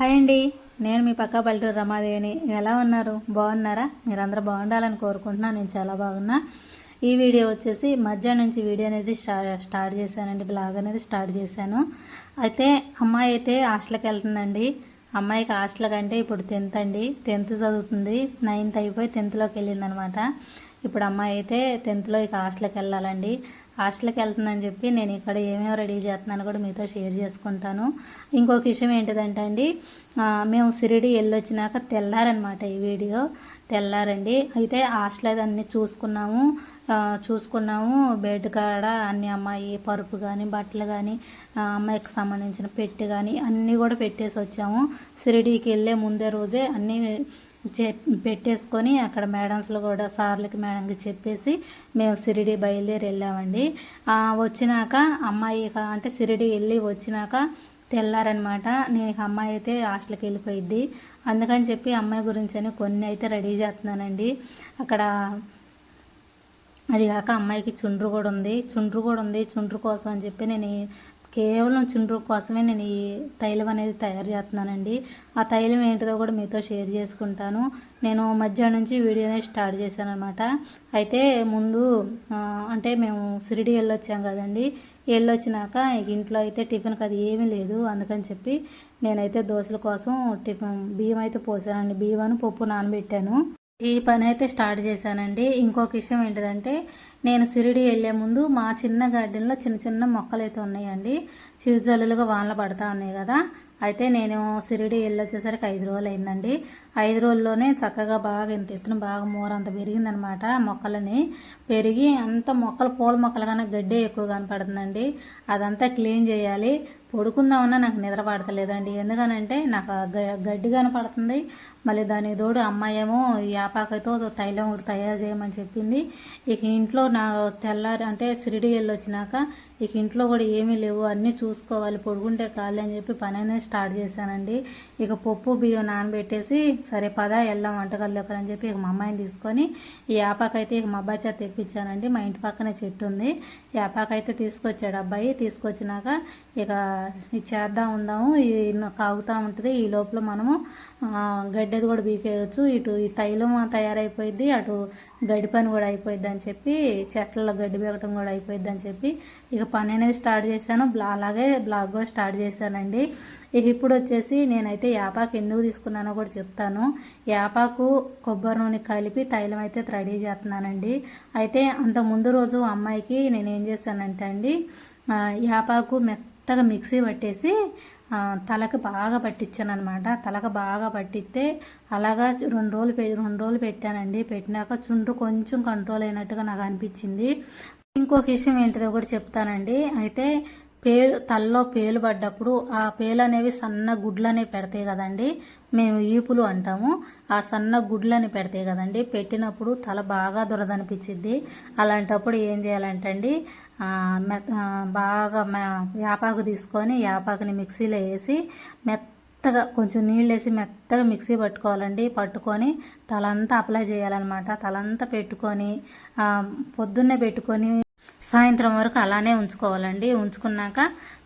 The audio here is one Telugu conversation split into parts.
హాయ్ అండి. నేను మీ పక్క పల్లెటూరు రమాదేవిని. ఎలా ఉన్నారు? బాగున్నారా? మీరందరూ బాగుండాలని కోరుకుంటున్నాను. నేను చాలా బాగున్నా. ఈ వీడియో వచ్చేసి మధ్యాహ్నం నుంచి వీడియో అనేది స్టా- స్టార్ట్ చేశానండి. బ్లాగ్ అనేది స్టార్ట్ చేశాను. అయితే అమ్మాయి అయితే హాస్టల్కి వెళ్తుందండి. అమ్మాయికి హాస్టల్ కంటే ఇప్పుడు టెన్త్ అండి. టెన్త్ చదువుతుంది. నైన్త్ అయిపోయి టెన్త్లోకి వెళ్ళింది అనమాట ఇప్పుడు అమ్మాయి అయితే టెన్త్లో ఇక హాస్టల్కి వెళ్ళాలండి. హాస్టల్కి వెళ్తుందని చెప్పి నేను ఇక్కడ ఏమేమి రెడీ చేస్తున్నాను కూడా మీతో షేర్ చేసుకుంటాను. ఇంకొక విషయం ఏంటిదంటే అండి మేము సిరిడి వెళ్ళొచ్చినాక తెల్లారనమాట ఈ వీడియో. తెల్లారండి. అయితే హాస్టల్ అది అన్నీ చూసుకున్నాము చూసుకున్నాము. బెడ్ కాడ అన్ని అమ్మాయి పరుపు కానీ బట్టలు కానీ అమ్మాయికి సంబంధించిన పెట్టి కానీ అన్నీ కూడా పెట్టేసి వచ్చాము సిరిడీకి వెళ్ళే ముందే రోజే అన్నీ పెట్టేసుకొని అక్కడ మేడమ్స్లో కూడా సార్లకి మేడంకి చెప్పేసి మేము సిరిడి బయలుదేరి వెళ్ళామండి. వచ్చినాక అమ్మాయి అంటే సిరిడి వెళ్ళి వచ్చినాక తెల్లారనమాట. నేను అమ్మాయి అయితే హాస్టల్కి వెళ్ళిపోయిద్ది. అందుకని చెప్పి అమ్మాయి గురించి అని కొన్ని అయితే రెడీ చేస్తున్నానండి. అక్కడ అది కాక అమ్మాయికి చుండ్రు కూడా ఉంది. చుండ్రు కూడా ఉంది. చుండ్రు కోసం అని చెప్పి నేను కేవలం చుండ్రు కోసమే నేను ఈ తైలం అనేది తయారు చేస్తున్నానండి. ఆ తైలం ఏంటిదో కూడా మీతో షేర్ చేసుకుంటాను. నేను మధ్యాహ్నం నుంచి వీడియో అనేది స్టార్ట్ చేశాను అనమాట అయితే ముందు అంటే మేము సిరిడి వెళ్ళొచ్చాం కదండి. వెళ్ళొచ్చినాక ఇంట్లో అయితే టిఫిన్కి అది ఏమీ లేదు అందుకని చెప్పి నేనైతే దోశల కోసం టిఫిన్ బియ్యం అయితే పోసానండి. బియ్యం పప్పు నానబెట్టాను. ఈ పని అయితే స్టార్ట్ చేశానండి. ఇంకొక విషయం ఏంటిదంటే నేను సిరిడి వెళ్ళే ముందు మా చిన్న గార్డెన్లో చిన్న చిన్న మొక్కలు అయితే ఉన్నాయండి. చిరుజల్లులుగా వానలు పడతా ఉన్నాయి కదా. అయితే నేను సిరిడి వెళ్ళొచ్చేసరికి ఐదు రోజులు అయిందండి ఐదు రోజుల్లోనే చక్కగా బాగా ఇంత ఎత్తున బాగా మూర అంత పెరిగిందనమాట మొక్కలని. పెరిగి అంత మొక్కలు పూల మొక్కలు కన్నా గడ్డి ఎక్కువ కనపడుతుందండి. అదంతా క్లీన్ చేయాలి. పడుకుందామన్నా నాకు నిద్ర పడతలేదండి. ఎందుకనంటే నాకు గ- గడ్డి కనపడుతుంది. మళ్ళీ దాని తోడు అమ్మాయి ఏమో యాపాకతో తైలం తయారు చేయమని చెప్పింది. ఇక ఇంట్లో నా తెల్లారి అంటే సిరిడి వెళ్ళి వచ్చినాక ఇక ఇంట్లో కూడా ఏమీ లేవు. అన్నీ చూసుకోవాలి. పొడుగుంటే కాదు అని చెప్పి పని అనేది స్టార్ట్ చేశానండి. ఇక పప్పు బియ్యం నానబెట్టేసి సరే పదా వెళ్దాం వంటకాలు దగ్గర అని చెప్పి ఇక మా అమ్మాయిని తీసుకొని ఈ యాపాకైతే ఇక మా అబ్బాయి చేత తెప్పించానండి. మా ఇంటి పక్కనే చెట్టు ఉంది. యాపాకైతే తీసుకొచ్చాడు అబ్బాయి. తీసుకొచ్చినాక ఇక చేద్దాం ఉందాము. కాగుతూ ఉంటుంది. ఈ లోపల మనము గడ్డది కూడా బీకేయచ్చు. ఇటు ఈ తైలం తయారైపోయింది అటు గడ్డి పని కూడా అయిపోయింది అని చెప్పి చెట్లలో గడ్డి బీకటం కూడా అయిపోయింది అని చెప్పి ఇక పని అనేది స్టార్ట్ చేశాను. బ్లా అలాగే బ్లాగ్ కూడా స్టార్ట్ చేశానండి. ఇక ఇప్పుడు వచ్చేసి నేనైతే యాపాకు ఎందుకు తీసుకున్నానో కూడా చెప్తాను. యాపాకు కొబ్బరి నూనె కలిపి తైలం అయితే రెడీ చేస్తున్నానండి. అయితే అంత ముందు రోజు అమ్మాయికి నేను ఏం చేశానంటే అండి యాపాకు మెత్తగా మిక్సీ పట్టేసి తలకు బాగా పట్టించాను అనమాట తలకు బాగా పట్టిస్తే అలాగా రెండు రోజులు రెండు రోజులు పెట్టానండి. పెట్టినాక చుండ్రు కొంచెం కంట్రోల్ అయినట్టుగా నాకు అనిపించింది. ఇంకొక విషయం ఏంటిదో కూడా చెప్తానండి. అయితే పేలు తలలో పేలు పడ్డప్పుడు ఆ పేలు అనేవి సన్న గుడ్లు అనేవి పెడతాయి కదండి. మేము ఈపులు అంటాము. ఆ సన్న గుడ్లు అని పెడతాయి కదండి. పెట్టినప్పుడు తల బాగా దురదనిపించింది అలాంటప్పుడు ఏం చేయాలంటండి? మె- బాగా యాపాకు తీసుకొని యాపాకుని మిక్సీలో వేసి మెత్తగా కొంచెం నీళ్ళు వేసి మెత్తగా మిక్సీ పట్టుకోవాలండి. పట్టుకొని తలంతా అప్లై చేయాలన్నమాట. తలంతా పెట్టుకొని పొద్దున్నే పెట్టుకొని సాయంత్రం వరకు అలానే ఉంచుకోవాలండి. ఉంచుకున్నాక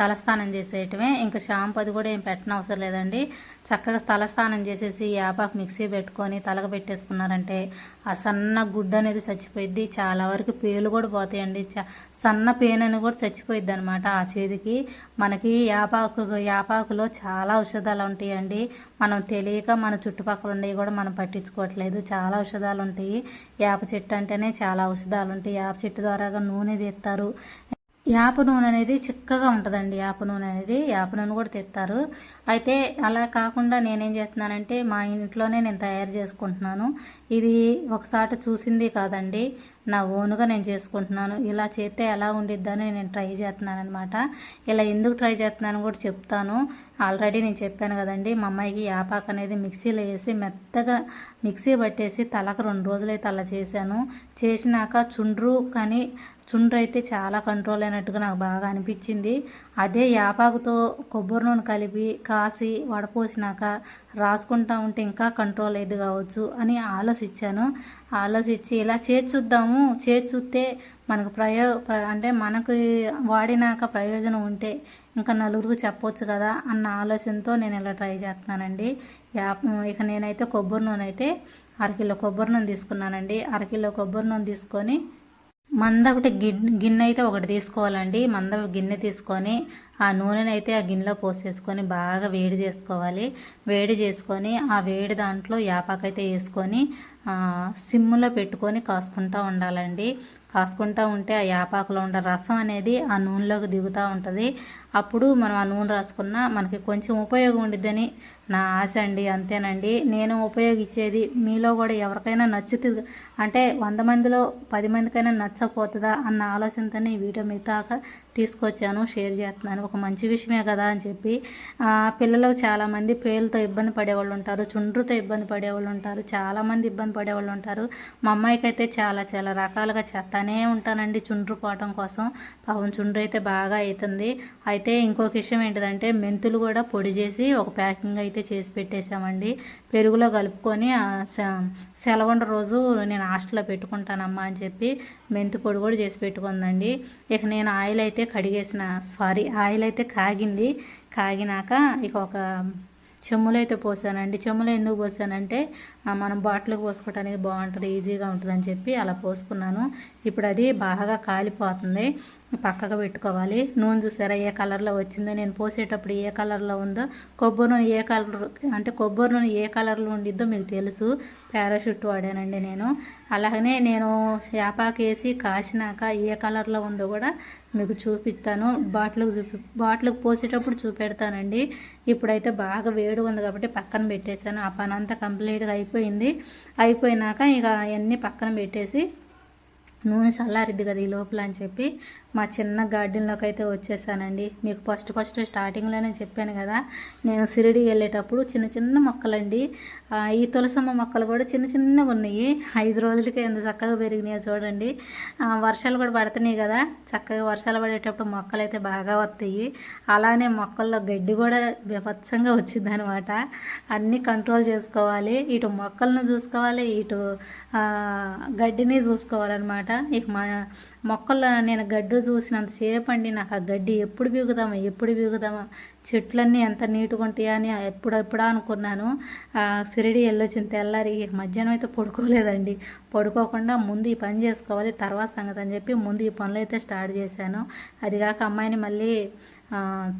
తలస్నానం చేసేయటమే. ఇంకా షాంపూ అది కూడా ఏం పెట్టనవసరం అవసరం లేదండి. చక్కగా తలస్నానం చేసేసి యాపాకు మిక్సీ పెట్టుకొని తలకు పెట్టేసుకున్నారంటే ఆ సన్న గుడ్డ అనేది చచ్చిపోయిద్ది. చాలా వరకు పేలు కూడా పోతాయండి. చ- సన్న పేను అని కూడా చచ్చిపోయిద్ది అనమాట ఆ చేతికి. మనకి యాపాకు యాపాకులో చాలా ఔషధాలు ఉంటాయండి. మనం తెలియక మన చుట్టుపక్కల ఉండేవి కూడా మనం పట్టించుకోవట్లేదు. చాలా ఔషధాలు ఉంటాయి. యాప చెట్టు అంటేనే చాలా ఔషధాలు ఉంటాయి. యాప చెట్టు ద్వారాగా నూనె తీస్తారు యాప నూనె అనేది చిక్కగా ఉంటుందండి. యాప నూనె అనేది యాప నూనె కూడా తెస్తారు. అయితే అలా కాకుండా నేనేం చేస్తున్నానంటే మా ఇంట్లోనే నేను తయారు చేసుకుంటున్నాను. ఇది ఒకసారి చూసింది కాదండి. నా ఓన్గా నేను చేసుకుంటున్నాను. ఇలా చేస్తే ఎలా ఉండిద్దని నేను ట్రై చేస్తున్నాను అనమాట ఇలా ఎందుకు ట్రై చేస్తున్నాను కూడా చెప్తాను. ఆల్రెడీ నేను చెప్పాను కదండి మా అమ్మాయికి యాపాక్ అనేది మిక్సీలో వేసి మెత్తగా మిక్సీ పట్టేసి తలకు రెండు రోజులైతే అలా చేశాను. చేసినాక చుండ్రు కానీ చుండ్రు అయితే చాలా కంట్రోల్ అయినట్టుగా నాకు బాగా అనిపించింది. అదే యాపాకుతో కొబ్బరి నూనె కలిపి కాసి వడపోసినాక రాసుకుంటా ఉంటే ఇంకా కంట్రోల్ అయ్యేది కావచ్చు అని ఆలోచించాను ఆలోచించి ఇలా చేర్చుద్దాము చూద్దాము చూస్తే మనకు ప్రయో అంటే మనకు వాడినాక ప్రయోజనం ఉంటే ఇంకా నలుగురికి చెప్పొచ్చు కదా అన్న ఆలోచనతో నేను ఇలా ట్రై చేస్తున్నానండి. ఇక నేనైతే కొబ్బరి నూనె అయితే అరకిలో కొబ్బరి నూనె తీసుకున్నానండి. అరకిలో కొబ్బరి నూనె తీసుకొని మంద ఒకటి గిన్నె గిన్నె అయితే ఒకటి తీసుకోవాలండి. మంద గిన్నె తీసుకొని ఆ నూనెని అయితే ఆ గిన్నెలో పోసేసుకొని బాగా వేడి చేసుకోవాలి. వేడి చేసుకొని ఆ వేడి దాంట్లో యాపాకైతే వేసుకొని సిమ్లో పెట్టుకొని కాసుకుంటూ ఉండాలండి. కాసుకుంటూ ఉంటే ఆ యాపాకులో ఉండే రసం అనేది ఆ నూనెలోకి దిగుతూ ఉంటుంది. అప్పుడు మనం ఆ నూనె రాసుకున్న మనకి కొంచెం ఉపయోగం ఉండిద్దని నా ఆశ అండి. అంతేనండి. నేను ఉపయోగించేది మీలో కూడా ఎవరికైనా నచ్చుతుంది. అంటే వంద మందిలో పది మందికైనా నచ్చకపోతుందా అన్న ఆలోచనతోనే ఈ వీడియో మిగతాక తీసుకొచ్చాను. షేర్ చేస్తున్నాను. ఒక మంచి విషయమే కదా అని చెప్పి. పిల్లలు చాలామంది పేర్లతో ఇబ్బంది పడేవాళ్ళు ఉంటారు. చుండ్రుతో ఇబ్బంది పడేవాళ్ళు ఉంటారు. చాలామంది ఇబ్బంది పడేవాళ్ళు ఉంటారు. మా అమ్మాయికి అయితే చాలా చాలా రకాలుగా చేస్తానే ఉంటానండి చుండ్రు పోవటం కోసం. పాపం చుండ్రు అయితే బాగా అవుతుంది అయితే ఇంకొక విషయం ఏంటిదంటే మెంతులు కూడా పొడి చేసి ఒక ప్యాకింగ్ అయితే చేసి పెట్టేశామండి. పెరుగులో కలుపుకొని సె- సెలవుండ రోజు నేను హాస్టల్లో పెట్టుకుంటానమ్మా అని చెప్పి మెంతు పొడి కూడా చేసి పెట్టుకుందండి. ఇక నేను ఆయిల్ అయితే కడిగేసిన సారీ ఆయిల్ అయితే కాగింది. కాగినాక ఇక ఒక చెమ్ములో అయితే పోసానండి. చెమ్ములు ఎందుకు పోసానంటే మనం బాటిల్కి పోసుకోవడానికి బాగుంటుంది ఈజీగా ఉంటుందని చెప్పి అలా పోసుకున్నాను. ఇప్పుడు అది బాగా కాలిపోతుంది. పక్కకు పెట్టుకోవాలి. నూనె చూసారా ఏ కలర్లో వచ్చిందో. నేను పోసేటప్పుడు ఏ కలర్లో ఉందో కొబ్బరి నూనె ఏ కలర్ అంటే కొబ్బరి నూనె ఏ కలర్లో ఉండిద్దో మీకు తెలుసు. పారాషూట్ వాడానండి నేను. అలాగనే నేను చేపాకేసి వేసి కాసినాక ఏ కలర్లో ఉందో కూడా మీకు చూపిస్తాను. బాటిల్కి చూపి బాటిల్కి పోసేటప్పుడు చూపెడతానండి. ఇప్పుడైతే బాగా వేడిగా ఉంది కాబట్టి పక్కన పెట్టేశాను. ఆ పని అంతా కంప్లీట్గా అయిపోయింది. అయిపోయినాక ఇక అవన్నీ పక్కన పెట్టేసి నూనె చల్లారిద్ది కదా ఈ లోపల అని చెప్పి. మా చిన్న గార్డెన్లోకి అయితే వచ్చేసానండి. మీకు ఫస్ట్ ఫస్ట్ స్టార్టింగ్లోనే చెప్పాను కదా. నేను సిరిడి వెళ్ళేటప్పుడు చిన్న చిన్న మొక్కలండి. ఈ తులసమ్మ మొక్కలు కూడా చిన్న చిన్నగా ఉన్నాయి. ఐదు రోజులకి ఎంత చక్కగా పెరిగినాయో చూడండి. వర్షాలు కూడా పడుతున్నాయి కదా. చక్కగా వర్షాలు పడేటప్పుడు మొక్కలు అయితే బాగా వస్తాయి. అలానే మొక్కల్లో గడ్డి కూడా విపత్సంగా వచ్చింది అనమాట అన్నీ కంట్రోల్ చేసుకోవాలి. ఇటు మొక్కలను చూసుకోవాలి. ఇటు గడ్డిని చూసుకోవాలన్నమాట. ఇక మా మొక్కల్లో నేను గడ్డి చూసినంతసేపు అండి నాకు ఆ గడ్డి ఎప్పుడు బీగుదామా ఎప్పుడు బీగుదామా చెట్లన్నీ ఎంత నీట్గా ఉంటాయా అని ఎప్పుడెప్పుడా అనుకున్నాను. ఆ, సిరిడి వెళ్ళొచ్చిన తెల్లారి మధ్యాహ్నం అయితే పడుకోలేదండి. పడుకోకుండా ముందు ఈ పని చేసుకోవాలి తర్వాత సంగతి అని చెప్పి ముందు ఈ పనులు అయితే స్టార్ట్ చేశాను. అది కాక అమ్మాయిని మళ్ళీ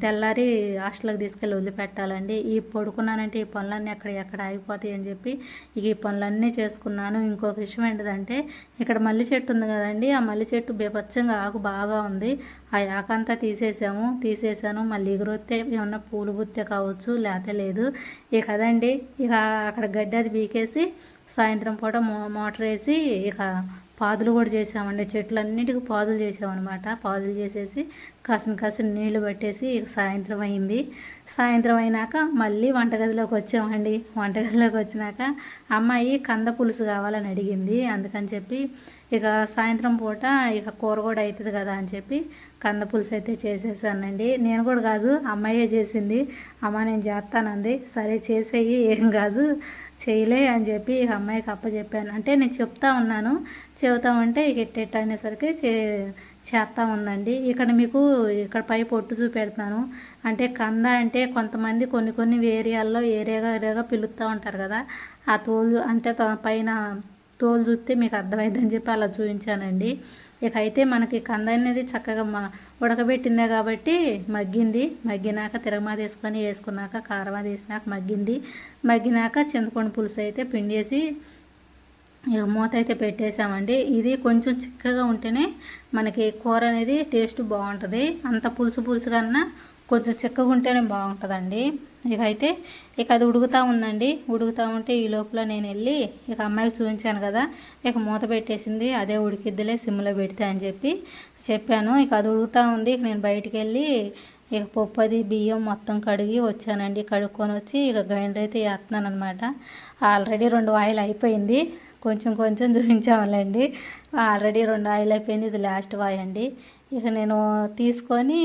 తెల్లారి హాస్టల్కి తీసుకెళ్ళి వదిలిపెట్టాలండి. ఈ పడుకున్నానంటే ఈ పనులన్నీ అక్కడ ఎక్కడ ఆగిపోతాయి అని చెప్పి ఇక ఈ పనులన్నీ చేసుకున్నాను. ఇంకొక విషయం ఏంటిదంటే ఇక్కడ మల్లి చెట్టు ఉంది కదండి ఆ మల్లి చెట్టు బేపచ్చంగా ఆకు బాగా ఉంది. ఆ యాకంతా తీసేసాము. తీసేసాను. మళ్ళీ ఎగురొత్తే ఏమన్నా పూలు గుత్తే కావచ్చు లేకపోతే లేదు. ఇక అదండి. ఇక అక్కడ గడ్డి అది బీకేసి సాయంత్రం పూట మో మోటార్ వేసి ఇక పాదులు కూడా చేసామండి. చెట్లన్నిటికీ పాదులు చేసామన్నమాట. పాదులు చేసేసి కాసిన కసిన నీళ్ళు పట్టేసి ఇక సాయంత్రం అయింది. సాయంత్రం అయినాక మళ్ళీ వంటగదిలోకి వచ్చామండి. వంటగదిలోకి వచ్చినాక అమ్మాయి కంద పులుసు కావాలని అడిగింది. అందుకని చెప్పి ఇక సాయంత్రం పూట ఇక కూర కూడా అవుతుంది కదా అని చెప్పి కంద పులుసు అయితే చేసేసానండి. నేను కూడా కాదు అమ్మాయే చేసింది. అమ్మ నేను చేస్తానంది. సరే చేసేయి ఏం కాదు చేయలే అని చెప్పి ఇక అమ్మాయికి అప్పచెప్పాను అంటే నేను చెప్తా ఉన్నాను. చెబుతా ఉంటే ఇక ఎట్టెట్ అనేసరికి చే చేస్తా ఉందండి. ఇక్కడ మీకు ఇక్కడ పై పొట్టు చూపెడతాను. అంటే కంద అంటే కొంతమంది కొన్ని కొన్ని ఏరియాల్లో ఏరియాగా ఏరియాగా పిలుస్తూ ఉంటారు కదా. ఆ తోలు అంటే త- పైన తోలు చూస్తే మీకు అర్థమైందని చెప్పి అలా చూపించానండి. ఇక అయితే మనకి కంద అనేది చక్కగా మా ఉడకబెట్టిందే కాబట్టి మగ్గింది. మగ్గినాక తిరగమా తీసుకొని వేసుకున్నాక కారం తీసినాక వేసినాక మగ్గింది. మగ్గినాక చింతపండు పులుసు అయితే పిండేసి ఇక మూత అయితే పెట్టేసామండి ఇది కొంచెం చిక్కగా ఉంటేనే మనకి కూర అనేది టేస్ట్ బాగుంటుంది. అంత పులుసు పులుసు కన్నా కొంచెం చిక్కగా ఉంటేనే బాగుంటుందండి. ఇక అయితే ఇక అది ఉడుకుతూ ఉందండి. ఉడుకుతూ ఉంటే ఈ లోపల నేను వెళ్ళి ఇక అమ్మాయికి చూపించాను కదా ఇక మూత పెట్టేసింది. అదే ఉడికిద్దిలే సిమ్లో పెడితే అని చెప్పి చెప్పాను. ఇక అది ఉడుకుతూ ఉంది. ఇక నేను బయటికి వెళ్ళి ఇక పప్పు అది బియ్యం మొత్తం కడిగి వచ్చానండి. కడుక్కొని వచ్చి ఇక గ్రైండర్ అయితే వేస్తున్నాను అనమాట ఆల్రెడీ రెండు ఆయిల్ అయిపోయింది. కొంచెం కొంచెం చూపించాములేండి. ఆల్రెడీ రెండు ఆయిల్ అయిపోయింది. ఇది లాస్ట్ వాయి అండి ఇక నేను తీసుకొని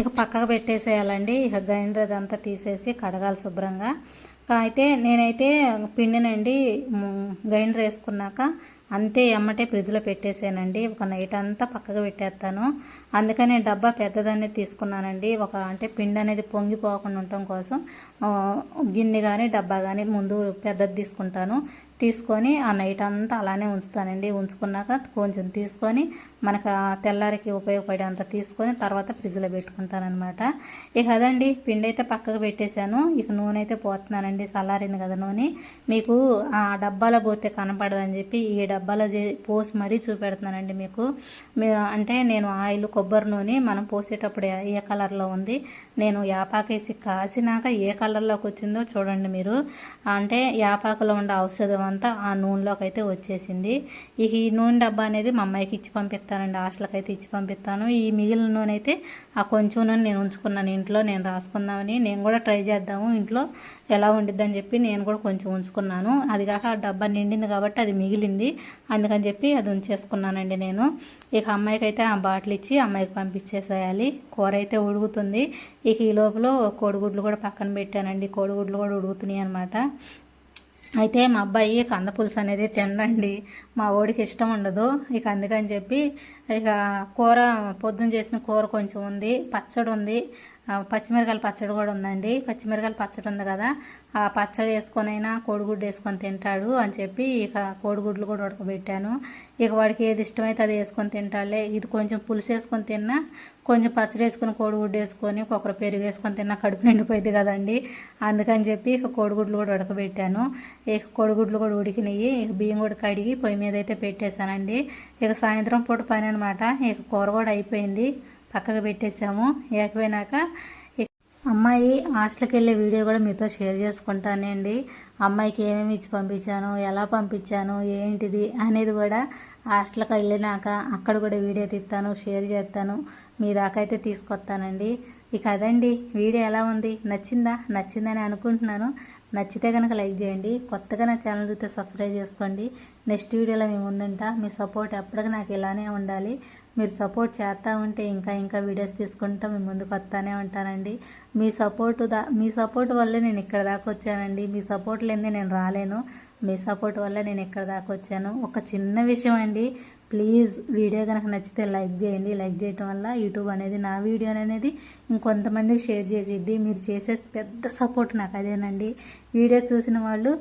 ఇక పక్కకు పెట్టేసేయాలండి. ఇక గ్రైండర్ అదంతా తీసేసి కడగాలి శుభ్రంగా. అయితే నేనైతే పిండినండి గ్రైండర్ వేసుకున్నాక అంతే ఎమ్మటే ఫ్రిడ్జ్లో పెట్టేసానండి. ఒక నైట్ అంతా పక్కకు పెట్టేస్తాను. అందుకని డబ్బా పెద్దదనేది తీసుకున్నానండి. ఒక అంటే పిండి అనేది పొంగిపోకుండా ఉండటం కోసం గిన్నె కానీ డబ్బా కానీ ముందు పెద్దది తీసుకుంటాను. తీసుకొని ఆ నైట్ అంతా అలానే ఉంచుతానండి. ఉంచుకున్నాక కొంచెం తీసుకొని మనకు ఆ తెల్లారికి ఉపయోగపడేంత తీసుకొని తర్వాత ఫ్రిడ్జ్లో పెట్టుకుంటానమాట ఇక అదండి పిండి అయితే పక్కకు పెట్టేశాను. ఇక నూనె అయితే పోతున్నానండి. చల్లారింది కదా నూనె? మీకు ఆ డబ్బాలో పోతే కనపడదని చెప్పి ఈ డబ్బాలో పోసి మరీ చూపెడుతున్నానండి మీకు. అంటే నేను ఆయిల్ కొబ్బరి నూనె మనం పోసేటప్పుడు ఏ- కలర్లో ఉంది? నేను యాపాకేసి కాసినాక ఏ కలర్లోకి వచ్చిందో చూడండి మీరు. అంటే యాపాకులో ఉండే ఔషధం అంతా ఆ నూనెలోకి అయితే వచ్చేసింది ఈ నూనె డబ్బా అనేది మా అమ్మాయికి ఇచ్చి పంపిస్తానండి హాస్టల్కి అయితే ఇచ్చి పంపిస్తాను. ఈ మిగిలిన నూనె అయితే ఆ కొంచెం నేను ఉంచుకున్నాను ఇంట్లో నేను రాసుకుందామని. నేను కూడా ట్రై చేద్దాము ఇంట్లో ఎలా ఉండిద్దని చెప్పి నేను కూడా కొంచెం ఉంచుకున్నాను. అది కాక ఆ డబ్బా నిండింది కాబట్టి అది మిగిలింది. అందుకని చెప్పి అది ఉంచేసుకున్నానండి నేను. ఇక అమ్మాయికి అయితే ఆ బాటిల్ ఇచ్చి అమ్మాయికి పంపించేసేయాలి. కూర అయితే ఉడుకుతుంది. ఇక ఈ లోపల కోడిగుడ్లు కూడా పక్కన పెట్టానండి. కోడిగుడ్లు కూడా ఉడుగుతున్నాయి అనమాట అయితే మా అబ్బాయి కంద పులుసు అనేది తినండి మా ఓడికి ఇష్టం ఉండదు. ఇక అందుకని చెప్పి ఇక కూర పొద్దున చేసిన కూర కొంచెం ఉంది పచ్చడి ఉంది. పచ్చిమిరకాయల పచ్చడి కూడా ఉందండి. పచ్చిమిరకాయల పచ్చడి ఉంది కదా. ఆ పచ్చడి వేసుకొని అయినా కోడిగుడ్డు వేసుకొని తింటాడు అని చెప్పి ఇక కోడిగుడ్లు కూడా ఉడకబెట్టాను. ఇక వాడికి ఏది ఇష్టమైతే అది వేసుకొని తింటాడులే. ఇది కొంచెం పులుసు వేసుకొని తిన్నా కొంచెం పచ్చడి వేసుకొని కోడిగుడ్డు వేసుకొని ఒకరు పెరుగు వేసుకొని తిన్నా కడుపు నిండిపోయింది కదండి. అందుకని చెప్పి ఇక కోడిగుడ్లు కూడా ఉడకబెట్టాను. ఇక కోడిగుడ్లు కూడా ఉడికినాయి. ఇక బియ్యం కూడా కడిగి పొయ్యి మీద అయితే పెట్టేశానండి. ఇక సాయంత్రం పూట పని అనమాట ఇక కూర కూడా అయిపోయింది. పక్కకు పెట్టేసాము అయిపోయినాక అమ్మాయి హాస్టల్కి వెళ్ళే వీడియో కూడా మీతో షేర్ చేసుకుంటానండి. అమ్మాయికి ఏమేమి ఇచ్చి పంపించాను ఎలా పంపించాను ఏంటిది అనేది కూడా హాస్టల్కి వెళ్ళినాక అక్కడ కూడా వీడియో తీస్తాను షేర్ చేస్తాను. మీ దాకైతే తీసుకొస్తానండి. ఇక అదండి వీడియో ఎలా ఉంది? నచ్చిందా? నచ్చిందని అనుకుంటున్నాను. నచ్చితే కనుక లైక్ చేయండి. కొత్తగా నా ఛానల్ చూస్తే సబ్స్క్రైబ్ చేసుకోండి. నెక్స్ట్ వీడియోలో మేము ముందుంటా. మీ సపోర్ట్ ఎప్పటికీ నాకు ఇలానే ఉండాలి. మీరు సపోర్ట్ చేస్తూ ఉంటే ఇంకా ఇంకా వీడియోస్ తీసుకుంటా మీ ముందుకు వస్తానే ఉంటానండి. మీ సపోర్ట్ దా మీ సపోర్ట్ వల్లే నేను ఇక్కడ దాకా వచ్చానండి. మీ సపోర్ట్ లేనిదే నేను రాలేను. మీ సపోర్ట్ వల్ల నేను ఇక్కడ దాకా వచ్చాను. ఒక చిన్న విషయం అండి ప్లీజ్ వీడియో కనుక నచ్చితే లైక్ చేయండి. లైక్ చేయటం వల్ల యూట్యూబ్ అనేది నా వీడియో అనేది ఇంకొంతమందికి షేర్ చేసిద్ది. మీరు చేసే పెద్ద సపోర్ట్ నాకు అదేనండి. వీడియో చూసిన వాళ్ళు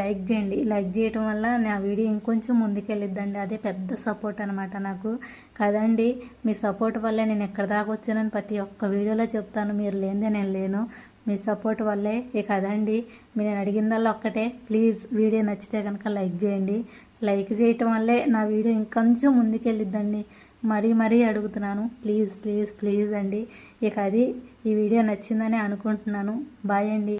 లైక్ చేయండి. లైక్ చేయటం వల్ల నా వీడియో ఇంకొంచెం ముందుకెళ్ళిద్దండి. అదే పెద్ద సపోర్ట్ అనమాట నాకు. కదండి మీ సపోర్ట్ వల్ల నేను ఎక్కడ దాకా వచ్చానని ప్రతి ఒక్క వీడియోలో చెప్తాను. మీరు లేనిదే నేను లేను. మీ సపోర్ట్ వల్లే ఇక అదండి మీరు నేను అడిగిందల్లా ఒక్కటే. ప్లీజ్ వీడియో నచ్చితే కనుక లైక్ చేయండి. లైక్ చేయటం వల్లే నా వీడియో ఇంకొంచెం ముందుకెళ్ళిద్దండి. మరీ మరీ అడుగుతున్నాను. ప్లీజ్ ప్లీజ్ ప్లీజ్ అండి. ఇక అది ఈ వీడియో నచ్చిందని అనుకుంటున్నాను. బాయ్ అండి.